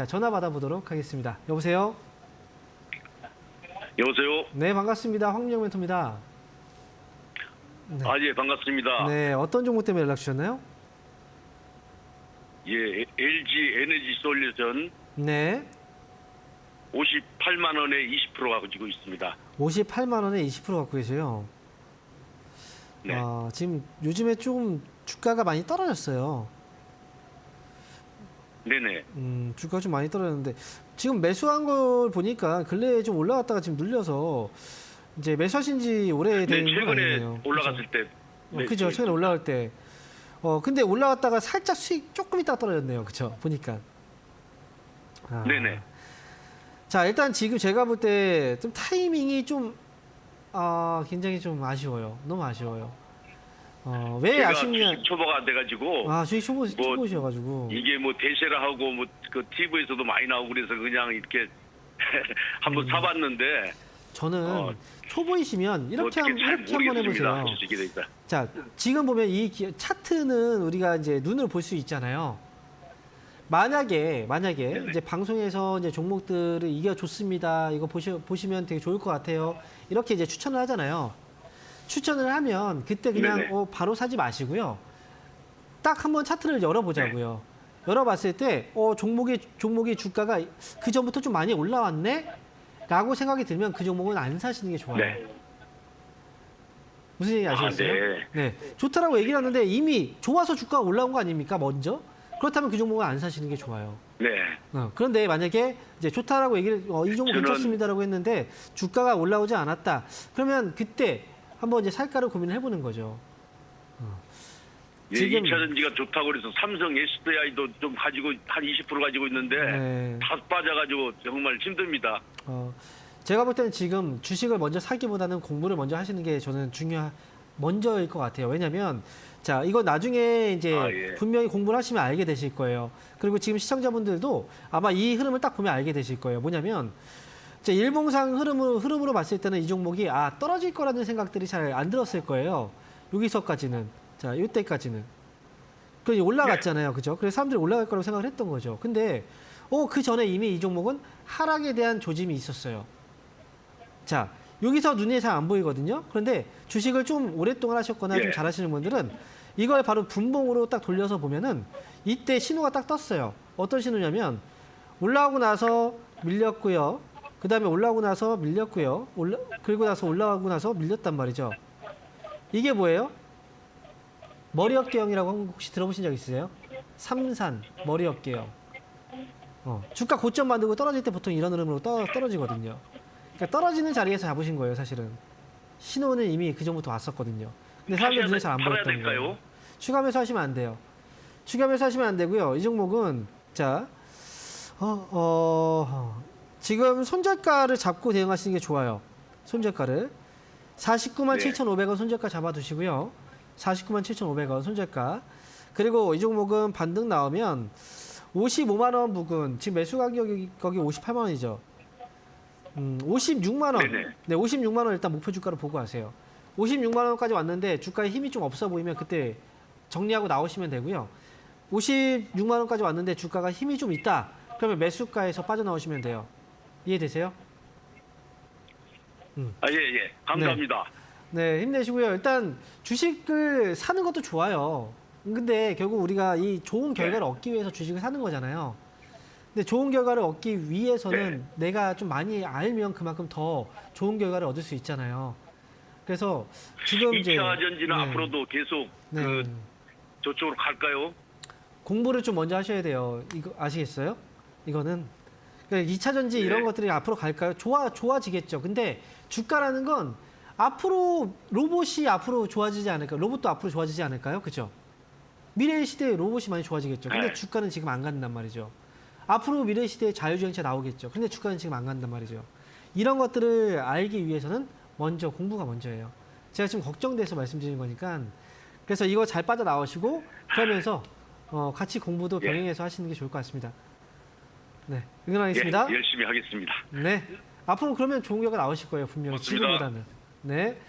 자, 전화 받아보도록 하겠습니다. 여보세요? 여보세요. 네, 반갑습니다. 황민영 멘토입니다. 네. 아 예 반갑습니다. 네, 어떤 종목 때문에 연락 주셨나요? 예 LG 에너지 솔루션 네, 58만 원에 20% 가지고 있습니다. 58만 원에 20% 갖고 계세요. 네. 아, 지금 요즘에 좀 주가가 많이 떨어졌어요. 네네. 음, 주가 좀 많이 떨어졌는데 지금 매수한 걸 보니까 근래에 좀 올라갔다가 지금 눌려서 이제 매수하신 지 오래된 네건 최근에 아니네요. 올라갔을 때. 어, 네, 그죠. 최근에 올라갈 때. 어, 근데 올라갔다가 살짝 수익 조금 있다가 떨어졌네요. 그쵸. 보니까. 아. 네네. 자, 일단 지금 제가 볼 때 좀 타이밍이 좀, 아, 굉장히 좀 아쉬워요. 너무 아쉬워요. 어, 왜 제가 아쉽냐. 주식 초보가 안 돼가지고 아, 주식 초보, 뭐, 초보셔가지고. 이게 뭐 대세라 하고 뭐 그 TV에서도 많이 나오고 그래서 그냥 이렇게 한번 음. 사봤는데 저는 어, 초보이시면 뭐 이렇게, 어떻게 한, 잘 이렇게 한번 모르겠습니다. 해보세요. 주식에 대해서. 자, 지금 보면 이 기- 차트는 우리가 이제 눈으로 볼 수 있잖아요. 만약에 만약에 네네. 이제 방송에서 이제 종목들을 이겨 줬습니다. 이거 보시 보시면 되게 좋을 것 같아요. 이렇게 이제 추천을 하잖아요. 추천을 하면 그때 그냥 네네. 어, 바로 사지 마시고요. 딱 한번 차트를 열어보자고요. 열어봤을 때 어, 종목의 종목의 주가가 그 전부터 좀 많이 올라왔네.라고 생각이 들면 그 종목은 안 사시는 게 좋아요. 네. 무슨 얘기 아, 아시겠어요? 네. 네. 좋다라고 얘기를 하는데 이미 좋아서 주가가 올라온 거 아닙니까? 먼저? 그렇다면 그 종목은 안 사시는 게 좋아요. 네. 어, 그런데 만약에 이제 좋다라고 얘기를 어, 이 종목 저는- 괜찮습니다라고 했는데 주가가 올라오지 않았다. 그러면 그때 한번 이제 살까를 고민을 해보는 거죠. 예, 지금- 2차 전지가 좋다고 그래서 삼성 SDI도 좀 가지고 한 20% 가지고 있는데 네. 다 빠져가지고 정말 힘듭니다. 어, 제가 볼 때는 지금 주식을 먼저 사기보다는 공부를 먼저 하시는 게 저는 중요 먼저일 것 같아요. 왜냐하면 자 이거 나중에 이제 아, 예. 분명히 공부를 하시면 알게 되실 거예요. 그리고 지금 시청자분들도 아마 이 흐름을 딱 보면 알게 되실 거예요. 뭐냐면 제 일봉상 흐름으로 흐름으로 봤을 때는 이 종목이 아 떨어질 거라는 생각들이 잘 안 들었을 거예요. 여기서까지는 자 이때까지는 그 올라갔잖아요, 그죠? 그래서 사람들이 올라갈 거라고 생각을 했던 거죠. 근데 어그 전에 이미 이 종목은 하락에 대한 조짐이 있었어요. 자 여기서 눈에 잘 안 보이거든요. 그런데 주식을 좀 오랫동안 하셨거나 좀 예. 잘하시는 분들은 이걸 바로 분봉으로 딱 돌려서 보면은 이때 신호가 딱 떴어요. 어떤 신호냐면 올라오고 나서 밀렸고요. 그 다음에 올라오고 나서 밀렸고요. 올라, 그리고 나서 올라가고 나서 밀렸단 말이죠. 이게 뭐예요? 머리 어깨형이라고 혹시 들어보신 적 있으세요? 삼산 머리 어깨형. 어, 주가 고점 만들고 떨어질 때 보통 이런 흐름으로 떠, 떨어지거든요. 그러니까 떨어지는 자리에서 잡으신 거예요, 사실은. 신호는 이미 그 전부터 왔었거든요. 근데 사람들 눈에 잘 안 보였던? 거예요. 추가 매수 하시면 안 돼요. 추가 매수 하시면 안 되고요. 이 종목은 자, 어, 어, 지금 손절가를 잡고 대응하시는 게 좋아요. 손절가를 49만 네. 7,500원 손절가 잡아두시고요. 49만 7,500원 손절가. 그리고 이 종목은 반등 나오면 55만 원 부근 지금 매수 가격이 거기 58만 원이죠. 음, 56만 원. 네네. 네, 56만 원 일단 목표 주가로 보고 하세요. 56만 원까지 왔는데 주가에 힘이 좀 없어 보이면 그때 정리하고 나오시면 되고요. 56만 원까지 왔는데 주가가 힘이 좀 있다. 그러면 매수가에서 빠져나오시면 돼요. 이해되세요? 아, 예, 예. 감사합니다. 네, 힘내시고요. 일단 주식을 사는 것도 좋아요. 근데 결국 우리가 이 좋은 결과를 얻기 위해서 주식을 사는 거잖아요. 근데 좋은 결과를 얻기 위해서는 내가 좀 많이 알면 그만큼 더 좋은 결과를 얻을 수 있잖아요. 그래서 지금 이제 2차 전지는 네, 앞으로도 계속 네, 그 저쪽으로 갈까요? 공부를 좀 먼저 하셔야 돼요. 이거 아시겠어요? 이거는 그러니까 2차 전지 네. 이런 것들이 앞으로 갈까요? 좋아 좋아지겠죠. 근데 주가라는 건 앞으로 로봇이 앞으로 좋아지지 않을까요? 로봇도 앞으로 좋아지지 않을까요? 그죠? 미래 시대에 로봇이 많이 좋아지겠죠. 근데 네. 주가는 지금 안 간단 말이죠. 앞으로 미래 시대에 자율주행차 나오겠죠. 근데 주가는 지금 안 간단 말이죠. 이런 것들을 알기 위해서는 먼저 공부가 먼저예요. 제가 지금 걱정돼서 말씀드리는 거니까 그래서 이거 잘 빠져나오시고 그러면서 어, 같이 공부도 예. 병행해서 하시는 게 좋을 것 같습니다. 네, 예, 응원하겠습니다. 열심히 하겠습니다. 네, 앞으로 그러면 좋은 결과 나오실 거예요 분명히 고맙습니다. 지금보다는. 네,